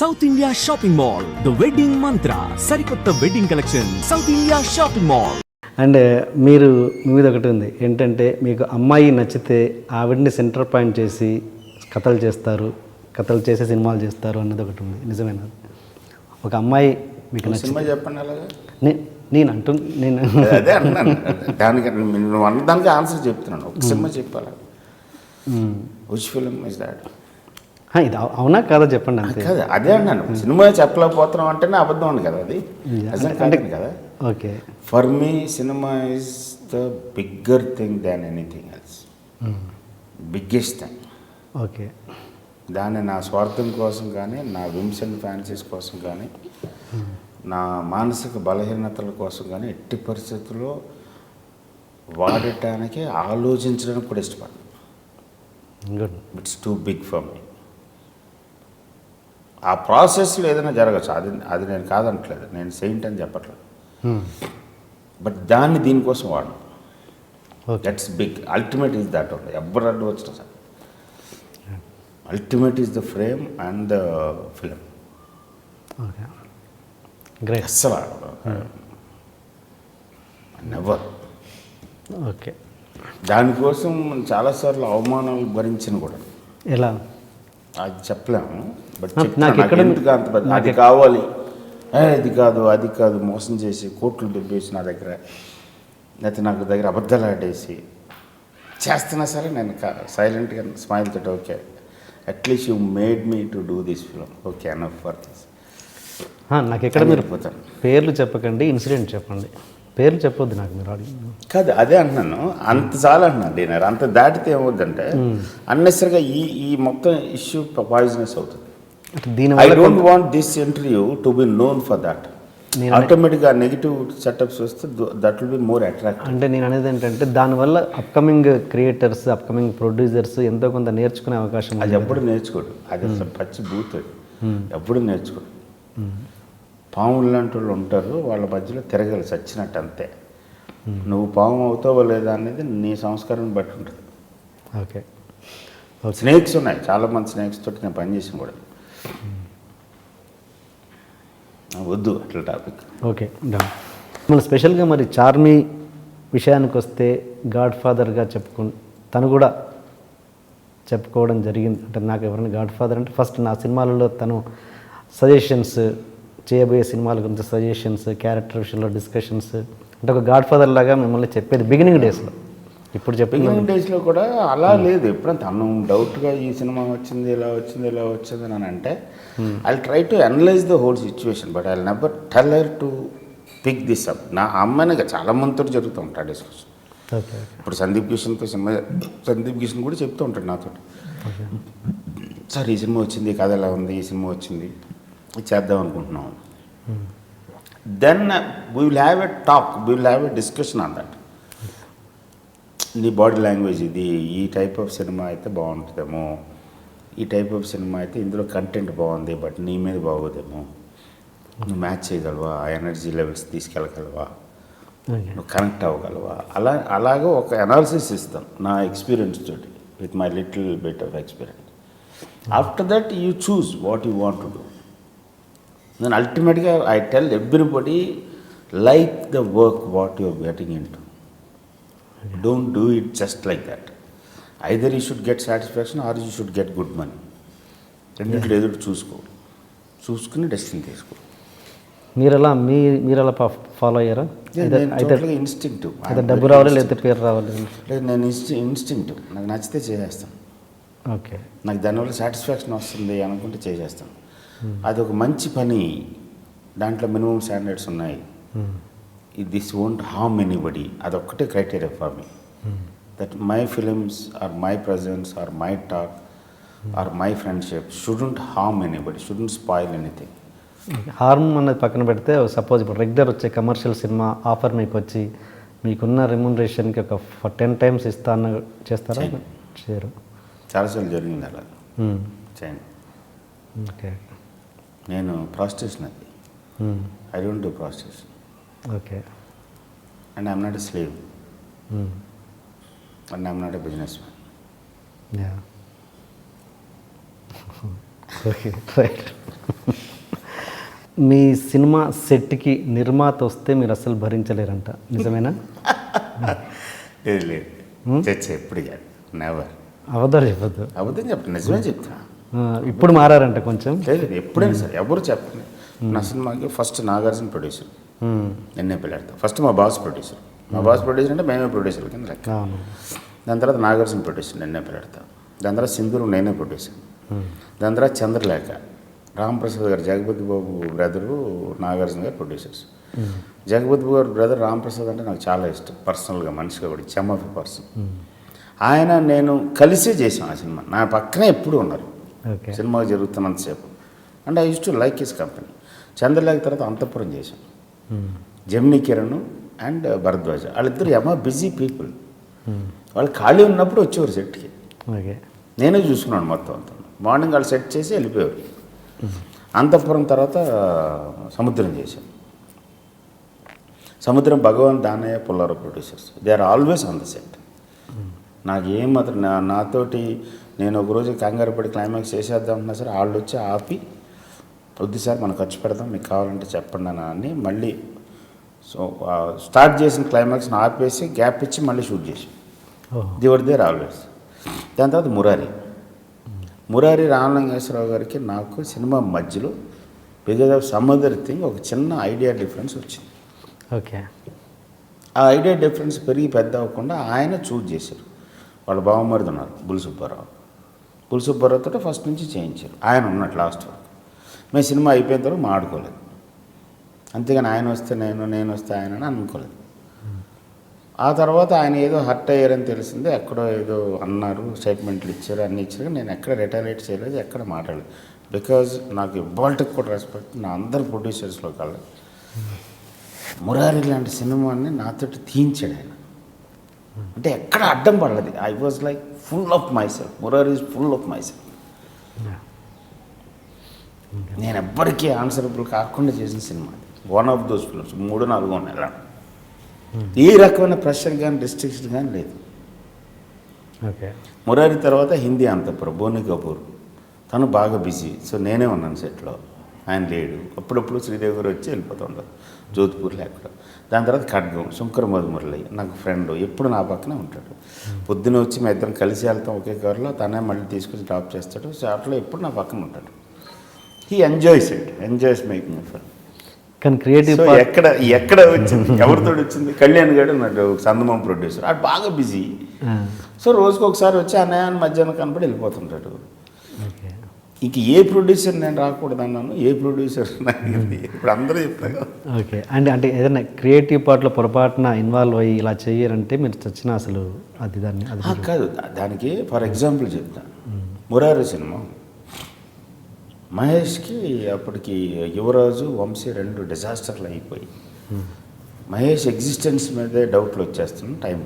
South India shopping mall the wedding Mantra సరికొత్త wedding collection South India shopping mall and మీరు మీద ఒకటి ఉంది. ఏంటంటే మీకు అమ్మాయి నచ్చితే ఆవిడని సెంటర్ పాయింట్ చేసి కథలు చేస్తారు కథలు చేసి సినిమాలు చేస్తారు అన్నది ఒకటి ఉంది. నిజమేనా? ఒక అమ్మాయి మీకు సినిమా చెప్పండి అలాగా. నే- నేను అంటు నేను అదే అన్నాను. దానికి నువ్వు అన్నదానికి ఆన్సర్ చెప్తున్నాను. ఒక సినిమా చెప్పాలి. విచ్ ఫిలిం ఇస్ దాట్ ఇది అవు- అవునా కాదా చెప్పండి అంతే. కాదు అదే అన్నాను. సినిమా చెప్పలేకపోతున్నాం అంటేనే అబద్ధం అండి కదా అది. నిజం కదా. Okay. For me cinema is the bigger thing than anything else biggest thing okay. దాన్ని నా స్వార్థం కోసం కానీ నా విమ్స్ అండ్ ఫ్యాన్సీస్ కోసం కానీ నా మానసిక బలహీనతల కోసం కానీ ఎట్టి పరిస్థితుల్లో వాడటానికి ఆలోచించడానికి కూడా ఇష్టపడను. Good. It's too big for me ఆ ప్రాసెస్లో ఏదైనా జరగచ్చు. అది అది నేను కాదనట్లేదు. నేను సెయింట్ అని చెప్పట్లేదు. బట్ దాన్ని దీనికోసం వాడను. Okay that's big ultimate is that only ఎవ్వరు అడ్డు వచ్చిన sir. Ultimate is the frame and the film great అస్సలు నెవర్ ఓకే దానికోసం చాలాసార్లు అవమానాలు భరించిన కూడా. ఎలా? అది చెప్పలేము. బట్ నాకు ఎక్కడ- అది కావాలి? ఇది కాదు అది కాదు మోసం చేసి కోట్లు దుబ్బేసి నా దగ్గర లేకపోతే నాకు దగ్గర అబద్ధాలు ఆడేసి చేస్తున్నా సరే నేను సైలెంట్గా స్మైల్ తోటి okay. At least you made me to do this film okay enough for this నాకు ఎక్కడ మీరు వెళ్ళిపోతాను. పేర్లు చెప్పకండి ఇన్సిడెంట్ చెప్పండి. పేర్లు చెప్పొద్దు నాకు మీరు అడిగి కాదు అదే అంటున్నాను. అంత చాలు అంటున్నాను డిన్నర్ అంత దాటితే ఏమవుద్దంటే అన్నెసరిగా ఈ ఈ మొత్తం ఇష్యూ పాయిజనస్ అవుతుంది. అంటే I don't want this interview to be known for that ఆటోమేటిక్గా నెగిటివ్ సెటప్స్ వస్తే that will be more attractive అంటే నేను అనేది ఏంటంటే దానివల్ల అప్కమింగ్ క్రియేటర్స్ అప్కమింగ్ ప్రొడ్యూసర్స్ ఎంతో కొంత నేర్చుకునే అవకాశం అది ఎప్పుడు నేర్చుకోడు. అది అసలు పచ్చి బూత్ అది. ఎప్పుడు నేర్చుకోడు. పాములు లాంటి వాళ్ళు ఉంటారు వాళ్ళ మధ్యలో తిరగాలి చచ్చినట్టు అంతే. నువ్వు పాము అవుతావో లేదా అనేది నీ సంస్కారాన్ని బట్టి ఉంటుంది. ఓకే స్నేక్స్ ఉన్నాయి. చాలా మంది స్నేక్స్ తోటి నేను పనిచేసిన కూడా. వద్దు అట్లా టాపిక్ ఓకే మన స్పెషల్గా మరి చార్మి విషయానికి వస్తే గాడ్ ఫాదర్గా చెప్పుకు తను కూడా చెప్పుకోవడం జరిగింది. అంటే నాకు ఎవరైనా గాడ్ ఫాదర్ అంటే ఫస్ట్ నా సినిమాలలో తను సజెషన్స్ చేయబోయే సినిమాల గురించి సజెషన్స్ క్యారెక్టర్ విషయంలో డిస్కషన్స్ అంటే ఒక గాడ్ ఫాదర్ లాగా మిమ్మల్ని చెప్పేది బిగినింగ్ డేస్లో ఇప్పుడు చెప్పిన డేస్లో కూడా అలా లేదు. ఎప్పుడైనా తను డౌట్గా ఈ సినిమా వచ్చింది ఇలా వచ్చింది ఇలా వచ్చింది అని అంటే I try to analyse the whole situation but I never tell her to pick this up నా అమ్మాయిని చాలా మందితో జరుగుతూ ఉంటాడు డిస్కషన్ ఇప్పుడు సందీప్ కిషన్తో సినిమా సందీప్ కిషన్ కూడా చెప్తూ ఉంటాడు నాతో సార్ ఈ సినిమా వచ్చింది కథ ఎలా ఉంది? ఈ సినిమా వచ్చింది. చేద్దాం అనుకుంటున్నాం. Then we will have a talk we will have a discussion on that నీ బాడీ లాంగ్వేజ్ ఇది. ఈ టైప్ ఆఫ్ సినిమా అయితే బాగుంటుందేమో. ఈ టైప్ ఆఫ్ సినిమా అయితే ఇందులో కంటెంట్ బాగుంది బట్ నీ మీద బాగోదేమో. నువ్వు మ్యాచ్ చేయగలవా? ఆ ఎనర్జీ లెవెల్స్ తీసుకెళ్ళగలవా? నువ్వు కనెక్ట్ అవ్వగలవా? అలా అలాగే ఒక అనాలిసిస్ ఇస్తాను నా ఎక్స్పీరియన్స్ తోటి with my little bit of experience after that you choose what you want to do నేను అల్టిమేట్గా I tell everybody like the work what you're getting into don't do it just like that either you should get satisfaction or you should get good money రెండింటిలో ఏదో చూసుకో. చూసుకుని డెస్టిన్ తీసుకో మీరు మీ మీరు ఎలా ఫాలో అయ్యారా? అయితే అయితే ఇన్స్టింక్టివ్ అయితే డబ్బు రావాలి లేకపోతే పేరు రావాలి లేదు నేను ఇన్స్టి ఇన్స్టింక్టివ్ నాకు నచ్చితే చేసేస్తాను. ఓకే. నాకు దానివల్ల సాటిస్ఫాక్షన్ వస్తుంది అనుకుంటే చేసేస్తాను. అది ఒక మంచి పని. దాంట్లో మినిమం స్టాండర్డ్స్ ఉన్నాయి. దిస్ వోంట్ హార్మ్ ఎనీబడి అదొక్కటే criteria for me that my films or my presence or my talk or my friendship shouldn't harm anybody shouldn't spoil anything harm అన్నది పక్కన పెడితే సపోజ్ ఇప్పుడు రెగ్యులర్ వచ్చే కమర్షియల్ సినిమా ఆఫర్ మీకు వచ్చి మీకున్న రెమ్యునరేషన్కి ఒక టెన్ టైమ్స్ ఇస్తా అన్న చేస్తారా? చేయరు. చాలాసార్లు జరిగింది అలా. మ్మ్. చేయండి ఓకే నేను ప్రాస్టిట్యూషన్ అది. I don't do prostitution okay and I'm not a slave. And I'm not a businessman yeah okay right me cinema సెట్కి నిర్మాత వస్తే మీరు అసలు భరించలేరంట. నిజమేనా? లేదు లేదు. చచ్చా ఎప్పుడు కాదు. నెవర్ అవదారు చెప్పద్దు అబద్ధం చెప్తాను నిజమే చెప్తున్నా. ఆ, ఇప్పుడు మారారంట కొంచెం. లేదు లేదు, ఎప్పుడైనా సరే. ఎవరు చెప్పండి నా సినిమాకి ఫస్ట్ నాగార్జున ప్రొడ్యూసర్ ఉమ్, నిన్నే పెళ్ళాడతాం. ఫస్ట్ మా బాస్ ప్రొడ్యూసర్ మా బాస్ ప్రొడ్యూసర్ అంటే మేమే ప్రొడ్యూసర్ కింద లెక్క. దాని తర్వాత నాగార్జున ప్రొడ్యూసర్ నిన్నే పెళ్ళాడతాం. దాని తర్వాత సింధూరు నేనే ప్రొడ్యూసర్ దాని తర్వాత చంద్రలేఖ. రామప్రసాద్ గారు జగపతి బాబు బ్రదరు నాగార్జున గారు ప్రొడ్యూసర్స్ జగపతి బాబు గారు బ్రదర్ రామప్రసాద్ అంటే నాకు చాలా ఇష్టం. పర్సనల్గా మనిషిగా కూడా. చెమ్మఫి పర్సన్ ఆయన నేను కలిసే చేసాం ఆ సినిమా. నా పక్కనే ఎప్పుడు ఉన్నారు. Cinema జరుగుతున్నంతసేపు. And I use to like his company Chandralekha తర్వాత అంతఃపురం చేశాం. జమినీ కిరణ్ అండ్ భరద్వాజ. వాళ్ళిద్దరు ఎమా బిజీ పీపుల్. వాళ్ళు ఖాళీ ఉన్నప్పుడు వచ్చేవారు సెట్కి. నేనే చూసుకున్నాను మొత్తం అంతా. మార్నింగ్ వాళ్ళు సెట్ చేసి వెళ్ళిపోయారు అంతఃపురం తర్వాత సముద్రం చేశాం. Samudram Bhagavan Danayya Pullarao producers. They are always on the set నాకు ఏం మాత్రం నాతోటి నేను ఒకరోజు కంగారు పడి క్లైమాక్స్ చేసేద్దాం అన్నా సరే వాళ్ళు వచ్చి ఆపి వద్దు సార్ మనం ఖర్చు పెడదాం మీకు కావాలంటే చెప్పండి అని అని మళ్ళీ సో స్టార్ట్ చేసిన క్లైమాక్స్ని ఆపేసి గ్యాప్ ఇచ్చి మళ్ళీ షూట్ చేసాం ఓహో. దివర్ దేర్ ఆల్వేస్ దాని తర్వాత మురారి. మురారి రామలింగేశ్వరరావు గారికి నాకు సినిమా మధ్యలో because of some other thing ఒక చిన్న ఐడియా డిఫరెన్స్ వచ్చింది. ఓకే. ఆ ఐడియా డిఫరెన్స్ పెరిగి పెద్ద అవ్వకుండా ఆయన చూజ్ చేశారు. వాళ్ళ బావమరిది ఉన్నారు బుల్ సుబ్బారావు బుల్ సుబ్బారావుతో ఫస్ట్ నుంచి చేయించారు. ఆయన ఉన్నట్టు లాస్ట్ వరకు. మేము సినిమా అయిపోయిన తర్వాత మాడుకోలేదు అంతేగాని ఆయన వస్తే నేను నేను వస్తే ఆయన అని అనుకోలేదు. ఆ తర్వాత ఆయన ఏదో హర్ట్ అయ్యారని తెలిసిందే ఎక్కడో ఏదో అన్నారు స్టేట్మెంట్లు ఇచ్చారు అన్నీ ఇచ్చారు నేను ఎక్కడ రిటాలియేట్ చేయలేదు ఎక్కడ మాట్లాడలేదు. బికాజ్ నాకు ఇవాళకి కూడా రెస్పెక్ట్ నా అందరు ప్రొడ్యూసర్స్లో కల్లా మురారి లాంటి సినిమాని నాతోటి తీయించాడు ఆయన. అంటే ఎక్కడ అడ్డం పడలేదు. I was like full of myself Murari is full of myself నేను ఎవ్వరికీ ఆన్సరబుల్ కాకుండా చేసిన cinema one of those films మూడు నాలుగు అలా ఏ రకమైన ప్రెషర్ కానీ రిస్ట్రిక్షన్ కానీ లేదు. ఓకే. మురారి తర్వాత హిందీ అంతపురం బోని కపూర్. తను బాగా బిజీ సో నేనే ఉన్నాను సెట్లో. ఆయన లేడు. అప్పుడప్పుడు శ్రీదేవి గారు వచ్చి వెళ్ళిపోతుంటారు జోధ్పూర్లో ఎక్కడ దాని తర్వాత ఖడ్గం శంకర మధుమురళి నాకు ఫ్రెండ్ ఎప్పుడు నా పక్కనే ఉంటాడు. పొద్దున వచ్చి మేము ఇద్దరం కలిసి వెళ్తాం ఒకే కారులో. తనే మళ్ళీ తీసుకొచ్చి డ్రాప్ చేస్తాడు. సో అట్లా ఎప్పుడు నా పక్కన ఉంటాడు. He enjoys it enjoys making for కానీ క్రియేటివ్ ఎక్కడ ఎక్కడ వచ్చింది? ఎవరితో వచ్చింది? కళ్యాణ్ గారు నాకు సందమం ప్రొడ్యూసర్ అది బాగా బిజీ సో రోజుకి ఒకసారి వచ్చి అన్నయ్య అని మధ్యాహ్నం కనపడి వెళ్ళిపోతుంటాడు. ఇంక ఏ ప్రొడ్యూసర్ నేను రాకూడదు అన్నాను. ఏ ప్రొడ్యూసర్. ఇప్పుడు అందరూ చెప్తారు. కదా ఓకే. అంటే అంటే ఏదైనా క్రియేటివ్ పార్ట్లో పొరపాటున ఇన్వాల్వ్ అయ్యి ఇలా చెయ్యరంటే మీరు చచ్చిన అసలు అది దాన్ని కాదు. దానికి ఫర్ ఎగ్జాంపుల్ చెప్తా. మురారి సినిమా. మహేష్కి అప్పటికి యువరాజు వంశీ రెండు డిజాస్టర్లు అయిపోయి మహేష్ ఎగ్జిస్టెన్స్ మీదే డౌట్లు వచ్చేస్తున్న టైం